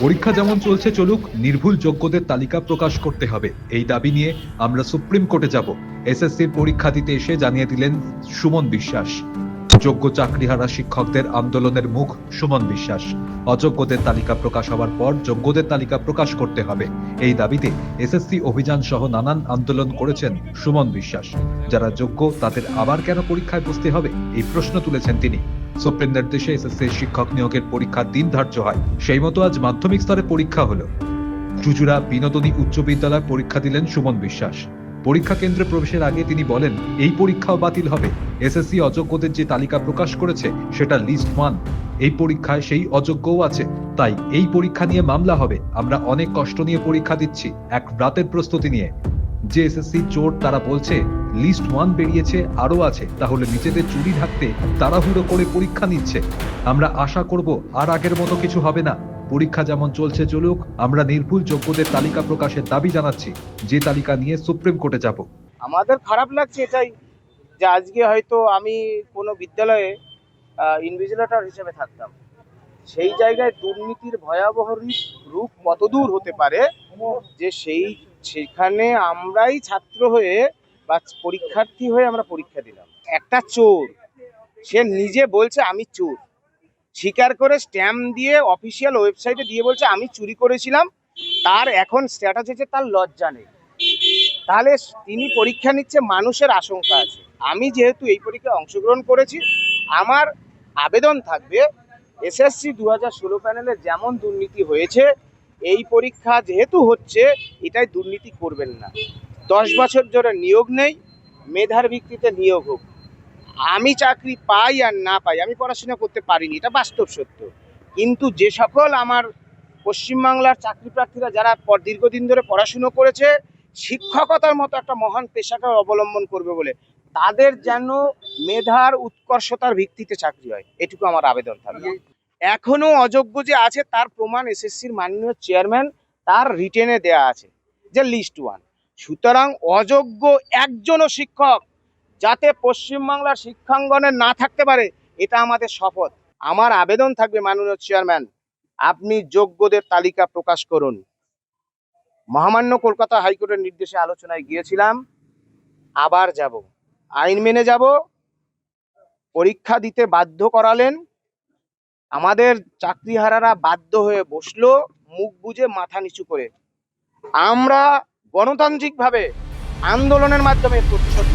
পরীক্ষা যেমন চলছে চলুক, নির্ভুল যোগ্যদের তালিকা প্রকাশ করতে হবে। এই দাবি নিয়ে আমরা সুপ্রিম কোর্টে যাব। এসএসসির পরীক্ষা দিতে এসে জানিয়ে দিলেন সুমন বিশ্বাস। যোগ্য চাকরিহারা শিক্ষকদের আন্দোলনের মুখ সুমন বিশ্বাস। অযোগ্যদের তালিকা প্রকাশ হওয়ার পর যোগ্যদের তালিকা প্রকাশ করতে হবে। এই দাবিতে এসএসসি অভিযান সহ নানান আন্দোলন করেছেন সুমন বিশ্বাস। যারা যোগ্য, তাদের আবার কেন পরীক্ষায় বসতে হবে? এই প্রশ্ন তুলেছেন তিনি। সুপ্রিম নির্দেশে এসএসসি শিক্ষক নিয়োগের পরীক্ষার দিন ধার্য হয়। সেই মতো আজ মাধ্যমিক স্তরে পরীক্ষা হলো। চুচুড়া বিনোদনী উচ্চ বিদ্যালয় পরীক্ষা দিলেন সুমন বিশ্বাস। পরীক্ষা কেন্দ্রে প্রবেশের আগে তিনি বলেন, এই পরীক্ষাও বাতিল হবে। এসএসসি অযোগ্যদের যে তালিকা প্রকাশ করেছে, সেটা লিস্ট ওয়ান। এই পরীক্ষায় সেই অযোগ্যও আছে। তাই এই পরীক্ষা নিয়ে মামলা হবে। আমরা অনেক কষ্ট নিয়ে পরীক্ষা দিচ্ছি। এক রাতের প্রস্তুতি নিয়ে। যে এসএসসি চোর তারা বলছে লিস্ট ওয়ান বেরিয়েছে আরও আছে। তাহলে নিজেদের চুরি ঢাকতে তাড়াহুড়ো করে পরীক্ষা নিচ্ছে। আমরা আশা করব আর আগের মতো কিছু হবে না। পরীক্ষা যেমন চলছে চলুক, আমরা নির্ভুল যোগ্যদের তালিকা প্রকাশের দাবি জানাচ্ছি। যে তালিকা নিয়ে সুপ্রিম কোর্টে যাব। আমাদের খারাপ লাগছে এটাই যে আজকে হয়তো আমি কোনো বিদ্যালয়ে ইনভিজিলেটর হিসেবে থাকতাম। সেই জায়গায় দুর্নীতির ভয়াবহ রূপ- কতদূর হতে পারে যে সেই, সেখানে আমরাই ছাত্র হয়ে বা পরীক্ষার্থী হয়ে আমরা পরীক্ষা দিলাম। একটা চোর, সে নিজে বলছে আমি চোর। স্বীকার করে স্ট্যাম্প দিয়ে অফিসিয়াল ওয়েবসাইটে দিয়ে বলছে, আমি চুরি করেছিলাম, তার এখন স্ট্যাটাস হচ্ছে তার লজ্জা নেই। তাহলে তিনি পরীক্ষা নিচ্ছে, মানুষের আশঙ্কা আছে। আমি যেহেতু এই পরীক্ষায় অংশগ্রহণ করেছি, আমার আবেদন থাকবে, এসএসসি দু হাজার ষোলো প্যানেলে যেমন দুর্নীতি হয়েছে, এই পরীক্ষা যেহেতু হচ্ছে, এটাই দুর্নীতি করবেন না। দশ বছর ধরে নিয়োগ নেই, মেধার ভিত্তিতে নিয়োগ হোক। আমি চাকরি পাই আর না পাই, আমি পড়াশোনা করতে পারিনি, এটা বাস্তব সত্য। কিন্তু যে সকল আমার পশ্চিমবাংলার চাকরি প্রার্থীরা যারা দীর্ঘদিন ধরে পড়াশুনো করেছে, শিক্ষকতার মতো একটা মহান পেশাকে অবলম্বন করবে বলে, তাদের যেন মেধার উৎকর্ষতার ভিত্তিতে চাকরি হয়, এটুকু আমার আবেদন থাকবে এখনও অযোগ্য যে আছে, তার প্রমাণ এসএসসির মাননীয় চেয়ারম্যান তার রিটেনে দেয়া আছে, যে লিস্ট ওয়ান। সুতরাং অযোগ্য একজনও শিক্ষক যাতে পশ্চিমবাংলার শিক্ষাঙ্গনে না থাকতে পারে, এটা আমাদের শপথ। আমার আবেদন থাকবে, মাননীয় চেয়ারম্যান, আপনি যোগ্যদের তালিকা প্রকাশ করুন। মহামান্য কলকাতা হাইকোর্টের নির্দেশে আলোচনায় গিয়েছিলাম, আবার যাব। আইন মেনে যাব, পরীক্ষা দিতে বাধ্য করালেন, আমাদের চাকরিহারারা বাধ্য হয়ে বসল, মুখ বুজে মাথা নিচু করে। আমরা গণতান্ত্রিকভাবে আন্দোলনের মাধ্যমে প্রতিশোধ।